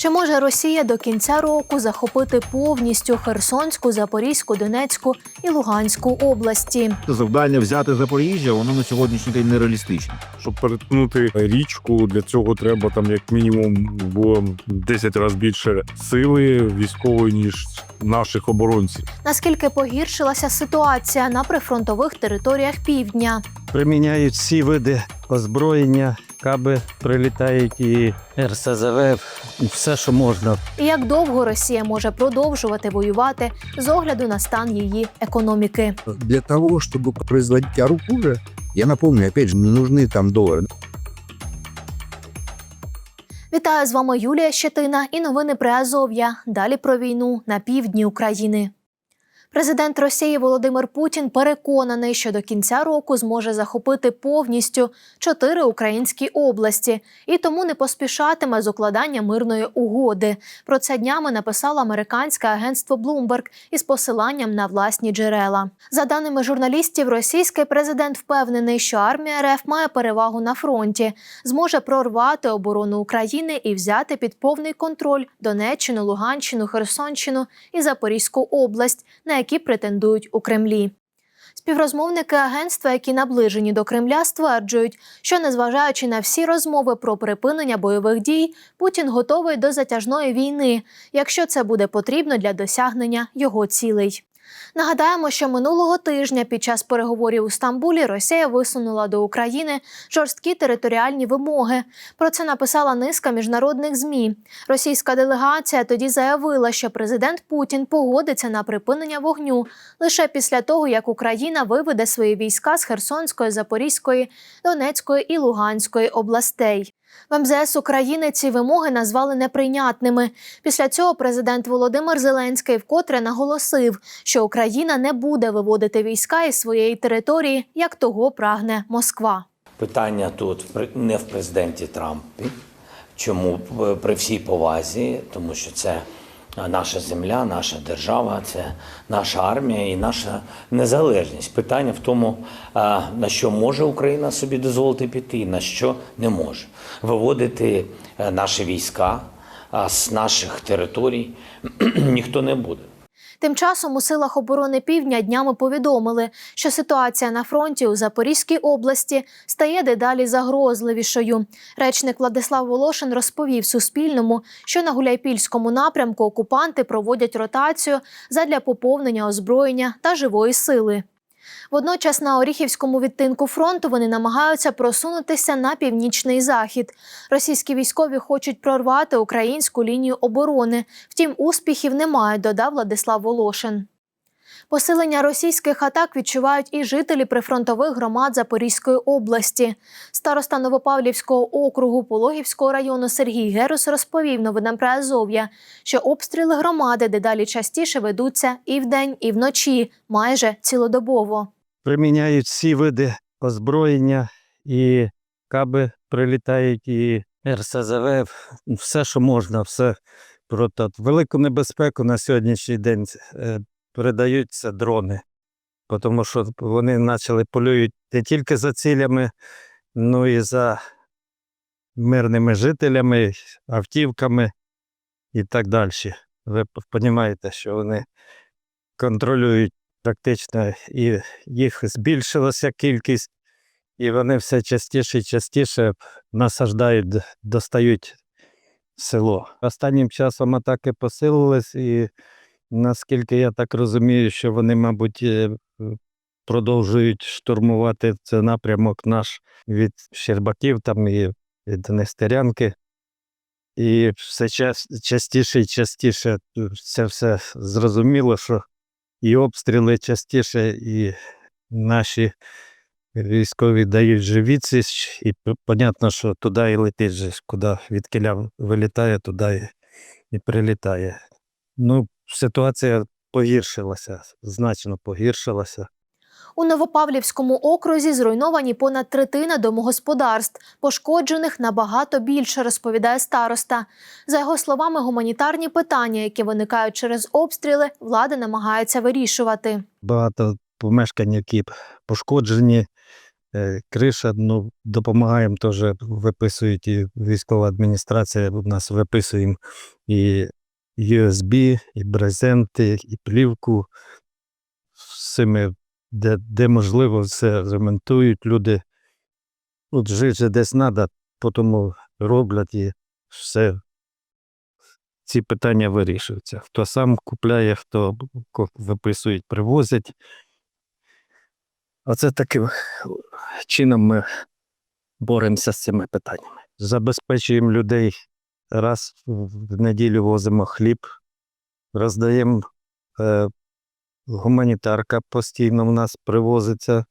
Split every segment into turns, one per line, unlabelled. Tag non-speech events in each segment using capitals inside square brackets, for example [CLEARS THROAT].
Чи може Росія до кінця року захопити повністю Херсонську, Запорізьку, Донецьку і Луганську області?
Завдання взяти Запоріжжя, воно на сьогоднішній день нереалістичне.
Щоб переткнути річку, для цього треба там як мінімум було 10 разів більше сили військової, ніж наших оборонців.
Наскільки погіршилася ситуація на прифронтових територіях півдня?
приміняють всі види озброєння, каби прилітають і РСЗВ, все, що можна.
І як довго Росія може продовжувати воювати з огляду на стан її економіки?
Для того, чтобы производить оружие, я напомню, опять же, не нужны там доллары.
Вітаю з вами Юлія Щетина і новини при Азов'я. Далі про війну на півдні України. Президент Росії Володимир Путін переконаний, що до кінця року зможе захопити повністю чотири українські області і тому не поспішатиме з укладання мирної угоди. Про це днями написало американське агентство Bloomberg із посиланням на власні джерела. За даними журналістів, російський президент впевнений, що армія РФ має перевагу на фронті, зможе прорвати оборону України і взяти під повний контроль Донеччину, Луганщину, Херсонщину і Запорізьку область, на які претендують у Кремлі. Співрозмовники агентства, які наближені до Кремля, стверджують, що незважаючи на всі розмови про припинення бойових дій, Путін готовий до затяжної війни, якщо це буде потрібно для досягнення його цілей. Нагадаємо, що минулого тижня під час переговорів у Стамбулі Росія висунула до України жорсткі територіальні вимоги. Про це написала низка міжнародних змі. Російська делегація тоді заявила, що президент Путін погодиться на припинення вогню лише після того, як Україна виведе свої війська з Херсонської, Запорізької, Донецької і Луганської областей. В МЗС України ці вимоги назвали неприйнятними. Після цього президент Володимир Зеленський вкотре наголосив, що Україна не буде виводити війська із своєї території, як того прагне Москва.
Питання тут не в президенті Трампі. Чому при всій повазі? Тому що це наша земля, наша держава, це наша армія і наша незалежність. Питання в тому, на що може Україна собі дозволити піти, на що не може. Виводити е, наші війська з наших територій [CLEARS THROAT] ніхто не буде.
Тим часом у силах оборони Півдня днями повідомили, що ситуація на фронті у Запорізькій області стає дедалі загрозливішою. Речник Владислав Волошин розповів Суспільному, що на Гуляйпільському напрямку окупанти проводять ротацію задля поповнення озброєння та живої сили. Водночас на Оріхівському відтинку фронту вони намагаються просунутися на північний захід. Російські військові хочуть прорвати українську лінію оборони. Втім, успіхів немає, додав Владислав Волошин. Посилення російських атак відчувають і жителі прифронтових громад Запорізької області. Староста Новопавлівського округу Пологівського району Сергій Герус розповів новинам про Азов'я, що обстріли громади дедалі частіше ведуться і вдень, і вночі, майже цілодобово.
Приміняють всі види озброєння, і каби прилітають, і РСЗВ, все, що можна, все проти. Велику небезпеку на сьогоднішній день е, передаються дрони, тому що вони почали полюють не тільки за цілями, ну і за мирними жителями, автівками і так далі. Ви розумієте, що вони контролюють практично і їх збільшилася кількість, і вони все частіше і частіше насаждають, достають село. Останнім часом атаки посилились, і наскільки я так розумію, що вони, мабуть, е, продовжують штурмувати цей напрямок наш від Щербаків там і від Нестерянки. І все частіше і частіше е, це все зрозуміло, що і обстріли частіше, і наші військові дають же відсіч, і понятно, що туди і летить, же, куди від кіля вилітає, туди і прилітає. Ну, ситуація погіршилася, значно погіршилася.
У Новопавлівському окрузі зруйновані понад третина домогосподарств, пошкоджених набагато більше, розповідає староста. За його словами, гуманітарні питання, які виникають через обстріли, влада намагається вирішувати.
Багато помешкань, які пошкоджені, е, криша. Ну, допомагаємо теж, виписують і військова адміністрація. У нас виписуємо і USB, і брезенти, і плівку. Всіми, де, де можливо, все ремонтують люди. От жити десь треба, тому роблять і все. Ці питання вирішуються. Хто сам купляє, хто виписують, привозять. Оце таким чином ми боремося з цими питаннями. Забезпечуємо людей раз в неділю возимо хліб, роздаємо е, гуманітарка постійно в нас привозиться,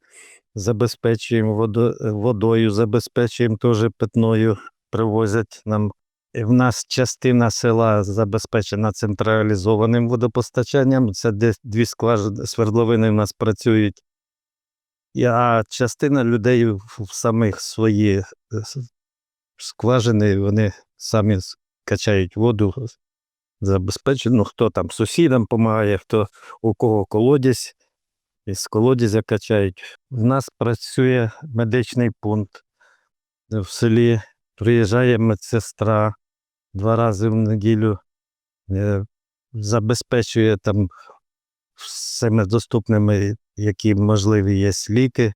забезпечуємо водо, водою, забезпечуємо теж питною, привозять нам. І В нас частина села забезпечена централізованим водопостачанням. Це десь дві свердловини в нас працюють. А частина людей в самих свої е, скважини, вони самі качають воду, забезпечують. Ну, хто там сусідам допомагає, хто у кого колодязь, із колодязя качають. У нас працює медичний пункт в селі. Приїжджає медсестра два рази в неділю, е, забезпечує там всіми доступними, які можливі є ліки.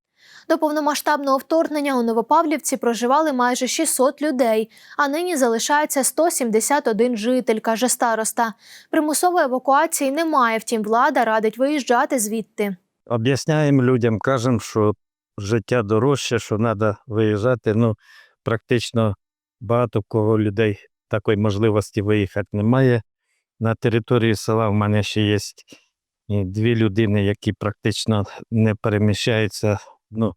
До повномасштабного вторгнення у Новопавлівці проживали майже 600 людей, а нині залишається 171 житель, каже староста. Примусової евакуації немає, втім влада радить виїжджати звідти.
Об'ясняємо людям, кажемо, що життя дорожче, що треба виїжджати. Ну, практично багато кого людей такої можливості виїхати немає. На території села в мене ще є дві людини, які практично не переміщаються, ну,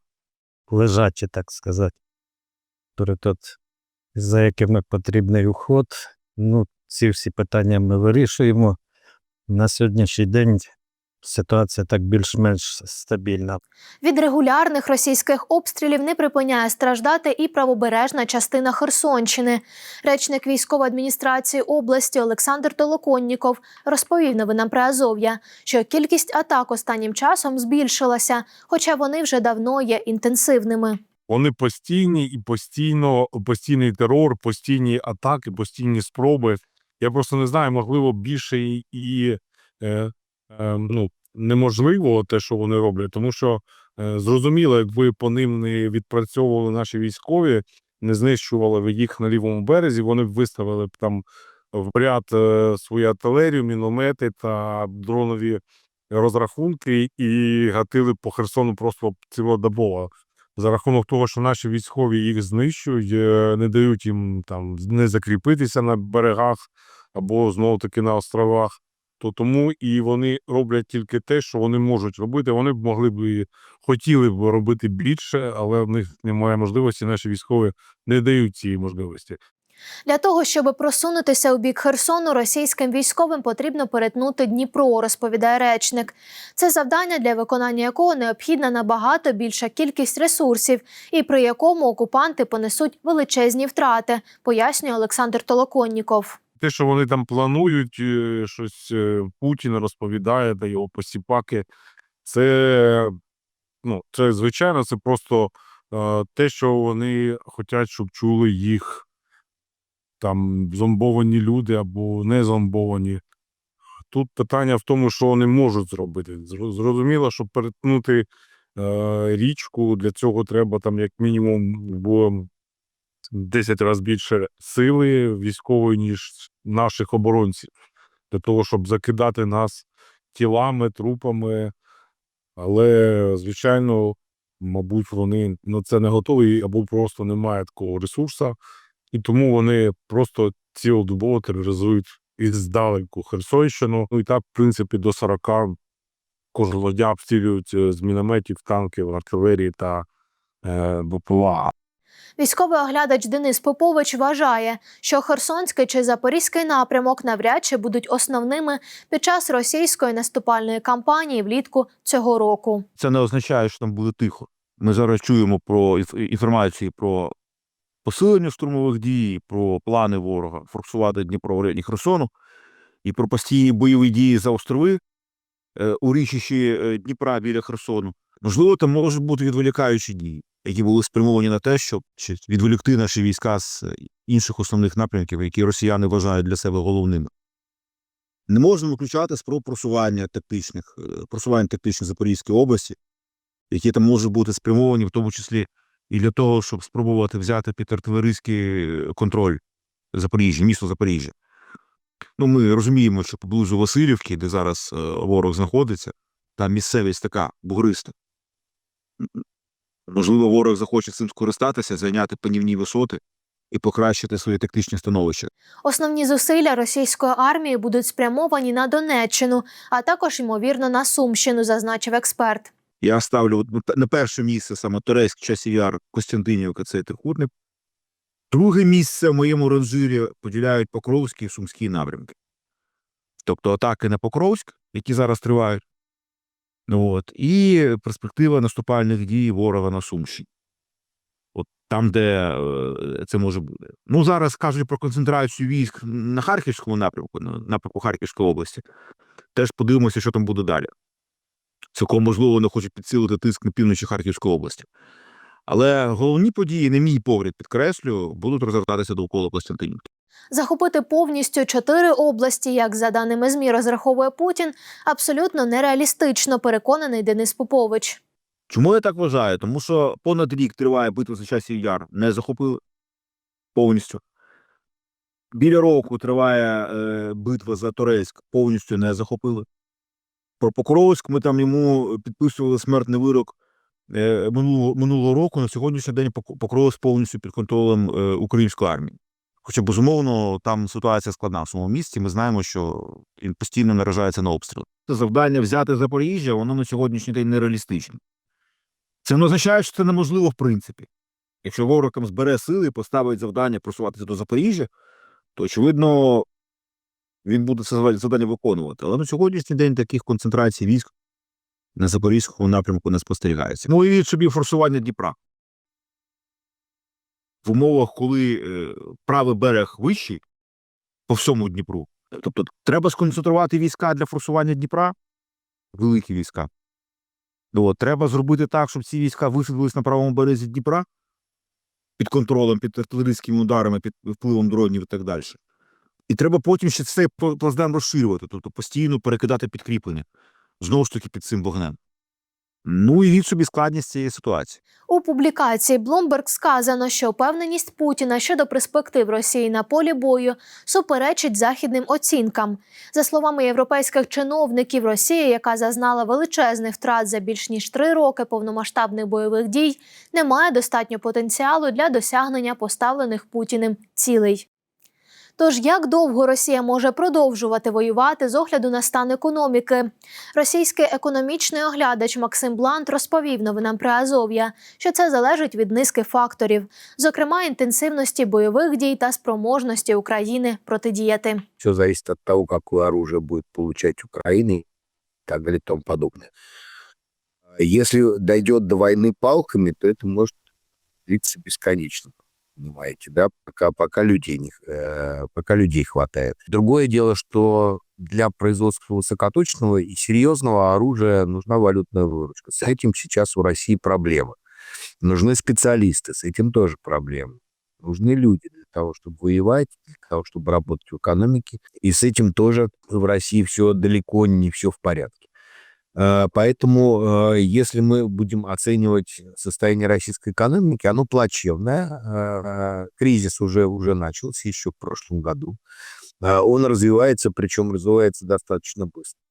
лежачі, так сказати. Тобто, за якими потрібний уход. Ну, ці всі питання ми вирішуємо. На сьогоднішній день ситуація так більш-менш стабільна.
Від регулярних російських обстрілів не припиняє страждати і правобережна частина Херсонщини. Речник військової адміністрації області Олександр Толоконніков розповів новинам про Азов'я, що кількість атак останнім часом збільшилася, хоча вони вже давно є інтенсивними.
Вони постійні і постійно постійний терор, постійні атаки, постійні спроби. Я просто не знаю, можливо, більше і, і е, ну, неможливо те, що вони роблять, тому що е, зрозуміло, якби по ним не відпрацьовували наші військові, не знищували їх на лівому березі, вони б виставили б там в ряд е, свою артилерію, міномети та дронові розрахунки і гатили по Херсону просто цілодобово за рахунок того, що наші військові їх знищують, е, не дають їм там не закріпитися на берегах або знову таки на островах. То тому і вони роблять тільки те, що вони можуть робити. Вони б могли б хотіли б робити більше, але в них немає можливості. Наші військові не дають цієї можливості.
Для того, щоб просунутися у бік Херсону, російським військовим потрібно перетнути Дніпро, розповідає речник. Це завдання, для виконання якого необхідна набагато більша кількість ресурсів, і при якому окупанти понесуть величезні втрати, пояснює Олександр Толоконніков.
Те, що вони там планують, е, щось е, Путін розповідає та його посіпаки, це, ну, це звичайно, це просто те, що вони хочуть, щоб чули їх там зомбовані люди або не зомбовані. Тут питання в тому, що вони можуть зробити. Зрозуміло, щоб перетнути е, річку, для цього треба там як мінімум було 10 разів більше сили військової, ніж наших оборонців, для того, щоб закидати нас тілами, трупами. Але, звичайно, мабуть, вони на це не готові або просто немає такого ресурсу, і тому вони просто цілодобово тероризують іздалеку Херсонщину. Ну і так, в принципі, до 40 кожного дня обстрілюють е, з мінометів, танків, артилерії та е, БПЛА.
Військовий оглядач Денис Попович вважає, що Херсонський чи Запорізький напрямок навряд чи будуть основними під час російської наступальної кампанії влітку цього року.
Це не означає, що там буде тихо. Ми зараз чуємо про інф- інформації про посилення штурмових дій, про плани ворога форсувати Дніпро в районі Херсону і про постійні бойові дії за острови е, у річищі е, Дніпра біля Херсону. Можливо, там можуть бути відволікаючі дії. Які були спрямовані на те, щоб відволікти наші війська з інших основних напрямків, які росіяни вважають для себе головними. Не можна виключати спроб просування тактичних, е, просування тактичних Запорізької області, які там можуть бути спрямовані, в тому числі і для того, щоб спробувати взяти під артилерійський е, контроль Запоріжжя, місто Запоріжжя. Ну, ми розуміємо, що поблизу Васильівки, де зараз е, ворог знаходиться, там місцевість така бугриста. Можливо, ворог захоче цим скористатися, зайняти панівні висоти і покращити своє тактичне становище.
Основні зусилля російської армії будуть спрямовані на Донеччину, а також ймовірно на Сумщину, зазначив експерт.
Я ставлю на перше місце саме Турецьк, Часів Яр, Костянтинівка, це Трикутник. Друге місце в моєму ранжирі поділяють Покровський і Сумський напрямки. Тобто атаки на Покровськ, які зараз тривають, от, і перспектива наступальних дій ворога на Сумщині. От там, де е, це може бути. Ну, зараз кажуть про концентрацію військ на Харківському напрямку, на напрямку Харківської області. Теж подивимося, що там буде далі цілком можливо вони хочуть підсилити тиск на півночі Харківської області. Але головні події, на мій погляд, підкреслю, будуть розгортатися довкола Костянтинівки.
Захопити повністю чотири області, як за даними ЗМІ розраховує Путін, абсолютно нереалістично, переконаний Денис Попович.
Чому я так вважаю? Тому що понад рік триває битва за часів яр, не захопили повністю. Біля року триває е, битва за Торецьк, повністю не захопили. Про Покровськ ми там йому підписували смертний вирок е, минулого, минулого року. На сьогоднішній день Пок- Покровськ повністю під контролем е, української армії. Хоча, безумовно, там ситуація складна в своєму місці. Ми знаємо, що він постійно наражається на обстріли. Це завдання взяти Запоріжжя, воно на сьогоднішній день нереалістичне. Це не означає, що це неможливо в принципі. Якщо ворог там збере сили і поставить завдання просуватися до Запоріжжя, то очевидно він буде це завдання- завдання виконувати. Але на сьогоднішній день таких концентрацій військ на Запорізькому напрямку не спостерігається. Ну і собі форсування Дніпра. В умовах, коли е, правий берег вищий по всьому Дніпру. Тобто треба сконцентрувати війська для форсування Дніпра, великі війська. Ну, от, треба зробити так, щоб ці війська висадились на правому березі Дніпра під контролем, під артилерійськими ударами, під впливом дронів і так далі. І треба потім ще цей пла- плацдарм розширювати, тобто постійно перекидати підкріплення. Знову ж таки під цим вогнем. Ну і від собі складність цієї ситуації.
У публікації Bloomberg сказано, що впевненість Путіна щодо перспектив Росії на полі бою суперечить західним оцінкам. За словами європейських чиновників, Росія, яка зазнала величезних втрат за більш ніж три роки повномасштабних бойових дій, не має достатньо потенціалу для досягнення поставлених Путіним цілей. Тож як довго Росія може продовжувати воювати з огляду на стан економіки? Російський економічний оглядач Максим Блант розповів новинам про Азов'я, що це залежить від низки факторів, зокрема інтенсивності бойових дій та спроможності України протидіяти.
Все зависит от того, какое оружие будет получать Украина и так далее и тому подобное. А Если дойдет до войны палками, то это может длиться бесконечно. Понимаете, да? Пока, пока, людей не, э, пока людей хватает. Другое дело, что для производства высокоточного и серьезного оружия нужна валютная выручка. С этим сейчас у России проблема. Нужны специалисты, с этим тоже проблема. Нужны люди для того, чтобы воевать, для того, чтобы работать в экономике. И с этим тоже в России все далеко не все в порядке. Э, Поэтому, э, если мы будем оценивать состояние российской экономики, оно плачевное. Э, Кризис уже, уже начался еще в прошлом году. Он развивается, причем развивается достаточно быстро.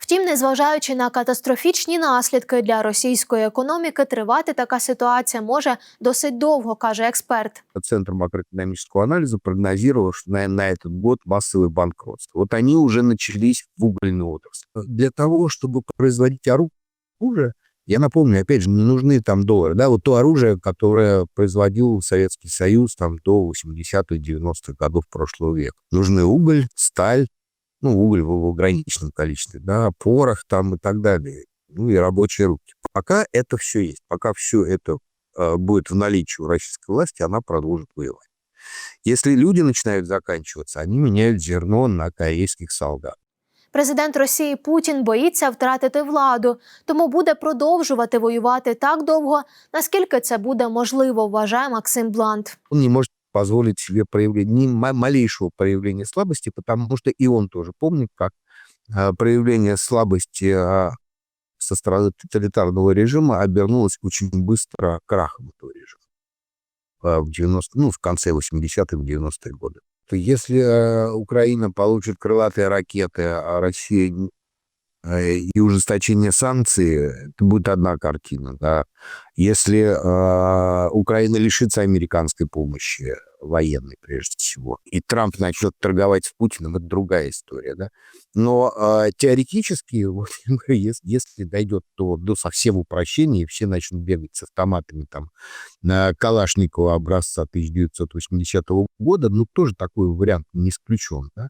Втім, незважаючи на катастрофічні наслідки для російської економіки, тривати така ситуація може досить довго, каже експерт.
Центр макроэкономического анализа прогнозировал, что на, на этот год массовое банкротство. Вот они уже начались в угольной отрасли. Для того, чтобы производить оружие, я напомню, опять же, не нужны там доллары. Да, вот то оружие, которое производил Советский Союз там до 80-х, 90-х годов прошлого века. Нужны уголь, сталь, ну, уголь в, в ограниченном количестве, да, порох там и так далее, ну и рабочие руки. Пока это все есть, пока все это э, будет в наличии у российской власти, она продолжит воевать. Если люди начинают заканчиваться, они меняют зерно на корейских солдат.
Президент Росії Путін боїться втратити владу, тому буде продовжувати воювати так довго, наскільки це буде можливо, вважає Максим Блант.
Он не может позволить себе проявление, ни ма- малейшего проявления слабости, потому что и он тоже помнит, как а, проявление слабости а, со стороны тоталитарного режима обернулось очень быстро крахом этого режима а, в 90 ну, в конце 80-х, 90-е годы. Если э, Украина получит крылатые ракеты, а Россия и ужесточение санкций, это будет одна картина. Да. Если э, Украина лишится американской помощи, военной прежде всего, и Трамп начнет торговать с Путиным, это другая история. Да. Но э, теоретически, [LAUGHS] вот, если, если дойдет до, до совсем упрощения, и все начнут бегать с автоматами там, на Калашникова образца 1980 года, ну, тоже такой вариант не исключен. Да.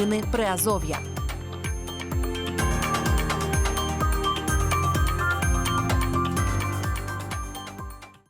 Новини Приазов'я.